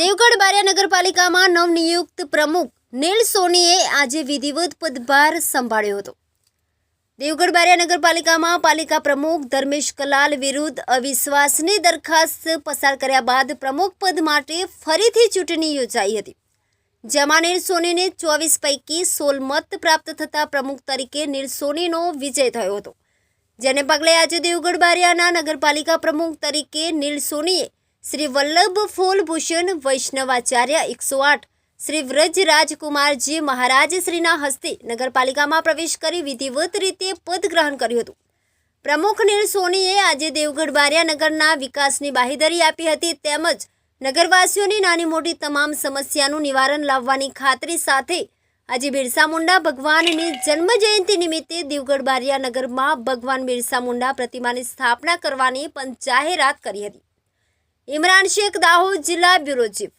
દેવગઢ બારિયા નગરપાલિકામાં નવનિયુક્ત પ્રમુખ નીલ આજે વિધિવત પદભાર સંભાળ્યો હતો. દેવગઢ બારિયા નગરપાલિકામાં પાલિકા પ્રમુખ ધર્મેશ કલાલ વિરુદ્ધ અવિશ્વાસની દરખાસ્ત પસાર કર્યા બાદ પ્રમુખ પદ માટે ફરીથી ચૂંટણી યોજાઈ હતી. જેમાં નીલ સોનીને ચોવીસ પૈકી સોળ મત પ્રાપ્ત થતા પ્રમુખ તરીકે નીલ સોનીનો વિજય થયો હતો. જેને પગલે આજે દેવગઢ બારિયાના નગરપાલિકા પ્રમુખ તરીકે નીલ સોનીએ શ્રી વલ્લભ ફૂલભૂષણ વૈષ્ણવાચાર્ય એકસો આઠ, શ્રી વ્રજ રાજકુમારજી મહારાજ શ્રીના હસ્તે નગરપાલિકામાં પ્રવેશ કરી વિધિવત રીતે પદ ગ્રહણ કર્યું હતું. પ્રમુખ નીલ સોનીએ આજે દેવગઢ બારિયા નગરના વિકાસની બાહેધરી આપી હતી તેમજ નગરવાસીઓની નાની મોટી તમામ સમસ્યાનું નિવારણ લાવવાની ખાતરી સાથે આજે બિરસા મુંડા ભગવાનની જન્મ જયંતિ નિમિત્તે દેવગઢ બારિયા નગરમાં ભગવાન બિરસા મુંડા પ્રતિમાની સ્થાપના કરવાની પણ જાહેરાત કરી હતી. ઇમરાન શેખ દાહોદ જિલ્લા બ્યુરો ચીફ